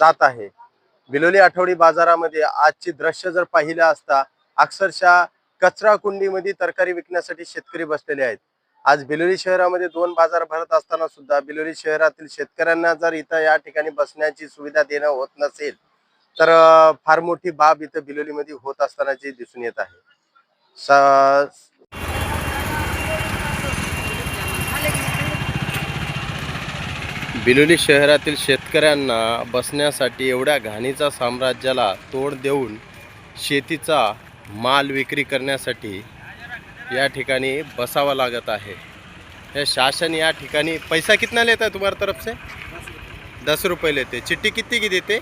जात आहे. बिलोली आठवडी बाजारामध्ये आजची दृश्य जर पाहिलं असता अक्षरशः कचरा कुंडीमध्ये तरकारी विकण्यासाठी शेतकरी बसलेले आहेत. आज बिलोली शहरामध्ये दोन बाजार भरत असताना सुद्धा बिलोली शहरातील शेतकऱ्यांना जर इथं या ठिकाणी बसण्याची सुविधा देणं होत नसेल तर फार मोठी बाब इथं बिलोलीमध्ये होत असतानाची दिसून येत आहे. बिलोली शहरातील शेतकऱ्यांना बसण्यासाठी एवढ्या घाणीचा साम्राज्याला तोड देऊन शेतीचा माल विक्री करण्यासाठी या ठिकाणी बसावं लागत आहे. हे शासन या ठिकाणी पैसा कितना लेता है तुम्हारी तरफ से? दस रुपये लेते चिट्टी किती की देते?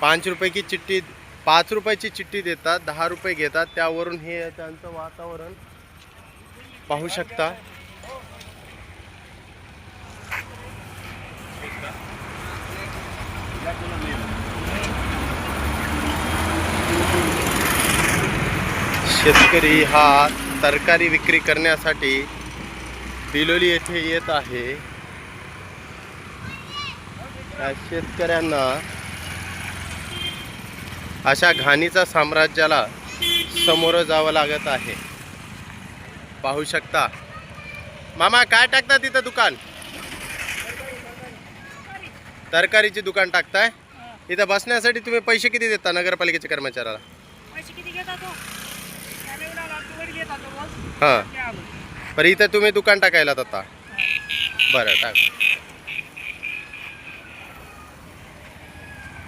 पाच रुपये की चिट्टी पाच रुपयाची चिट्टी देतात दहा रुपये घेतात त्यावरून हे त्यांचं वातावरण पाहू शकता. शेतकरी हा तरकारी विक्री करण्यासाठी बिलोली येथे येत आहे. या शेतकऱ्यांना अशा घाणीचा साम्राज्याला समोर जावं लागत आहे. पाहू शकता. मामा काय टाकता तिथं दुकान? तरकारीचे दुकान टाकताय? इथं बसण्यासाठी तुम्ही पैसे किती देता नगरपालिकेच्या कर्मचाऱ्याला? हां. पण इथं तुम्ही दुकान टाकायला आता. बरं टाक.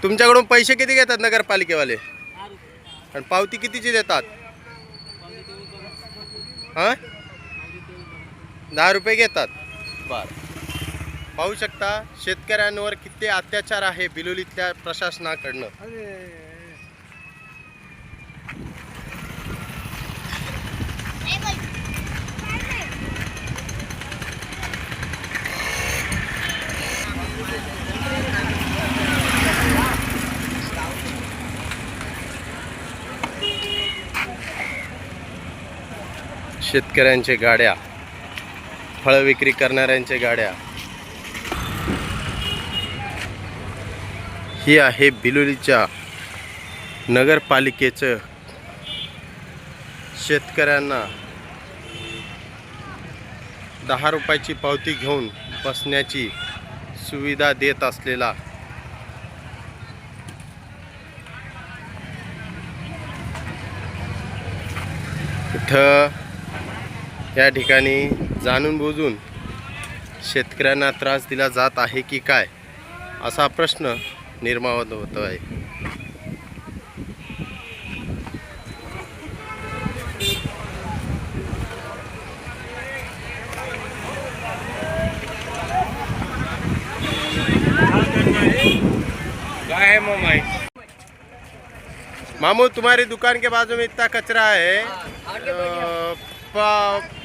तुमच्याकडून पैसे किती घेतात नगरपालिकेवाले? आणि पावती कितीची देतात? हां? दहा रुपये घेतात. बर. पाहू शकता शेतकऱ्यांवर किती अत्याचार आहे बिलोलीतल्या प्रशासनाकडनं. शेतकऱ्यांच्या गाड्या फळ विक्री करणाऱ्यांच्या गाड्या ही आहे बिलोलीच्या नगरपालिकेचं शेतकऱ्यांना दहा रुपयाची पावती घेऊन बसण्याची सुविधा देत असलेला इथं या ठिकाणी जाणून बुजून शेतकऱ्यांना त्रास दिला जात आहे की काय असा प्रश्न निर्माण होतो है। मामू तुम्हारी दुकान के बाजू में इतना कचरा है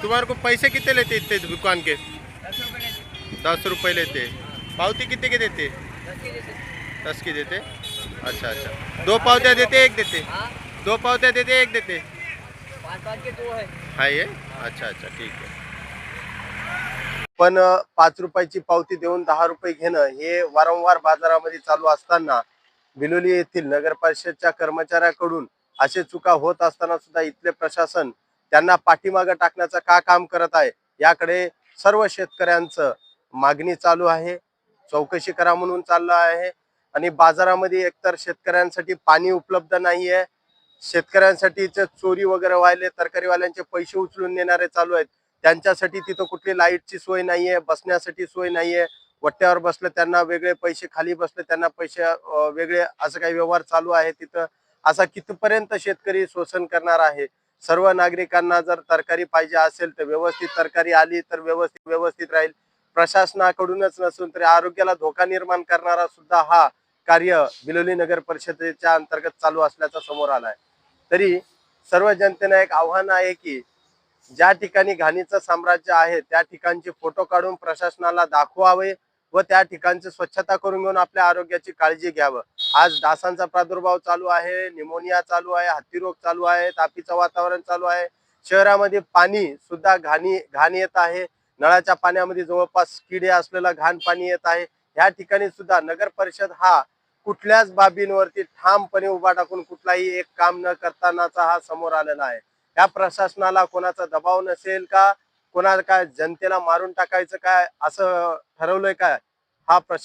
तुम्हारे को पैसे कितने लेते इतने दुकान के? दस रुपये लेते। पावती कितने के देते। दस की देते? अच्छा अच्छा. दो पावत्या देते एक देते? दो पावत्या देते एक देते? है। आहे अच्छा अच्छा ठीक आहे पण पाच रुपयाची पावती देऊन दहा रुपये घेणं हे वारंवार बाजारामध्ये चालू असताना बिलोली येथील नगर परिषदच्या कर्मचाऱ्याकडून असे चुका होत असताना सुद्धा इथले प्रशासन त्यांना पाठीमागं टाकण्याचं का काम करत आहे? याकडे सर्व शेतकऱ्यांचं मागणी चालू आहे. चौकशी करा म्हणून चाललं आहे. आणि बाजारामध्ये एकतर शेतकऱ्यांसाठी पाणी उपलब्ध नाही आहे शेतकऱ्यांसाठी चोरी वगैरे व्हायले तरकारीवाल्यांचे पैसे उचलून नेणारे चालू आहेत. त्यांच्यासाठी तिथं कुठली लाईटची सोय नाहीये बसण्यासाठी सोय नाहीये. वट्ट्यावर बसलं त्यांना वेगळे पैसे खाली बसले त्यांना पैसे वेगळे असं काही व्यवहार चालू आहे तिथं. असा कितपर्यंत शेतकरी शोषण करणार आहे? सर्व नागरिकांना जर तरकारी पाहिजे असेल तर व्यवस्थित तरकारी आली तर व्यवस्थित व्यवस्थित राहील. प्रशासनाकडूनच नसून तरी आरोग्याला धोका निर्माण करणारा सुद्धा हा कार्य बिलोली नगर परिषदेच्या अंतर्गत चालू असल्याचं समोर आलाय. तरी सर्व जनतेनं एक आव्हान आहे की ज्या ठिकाणी घाणीचं साम्राज्य आहे त्या ठिकाणचे फोटो काढून प्रशासनाला दाखवावे व त्या ठिकाणची स्वच्छता करून घेऊन आपल्या आरोग्याची काळजी घ्यावं. आज डासांचा प्रादुर्भाव चालू आहे निमोनिया चालू आहे हत्तीरोग चालू आहे तापीचं वातावरण चालू आहे. शहरामध्ये पाणी सुद्धा घाणी घाण येत आहे. नळाच्या पाण्यामध्ये जवळपास किडे असलेला घाण पाणी येत आहे. या ठिकाणी सुद्धा नगर परिषद हा कुठल्याच बाबींवरती ठामपणे उभा टाकून कुठलाही एक काम न करतानाचा हा समोर आलेला आहे. या प्रशासनाला कोणाचा दबाव नसेल का? कोणाला काय जनतेला मारून टाकायचं काय? असं ठरवलंय काय? हा प्रश्न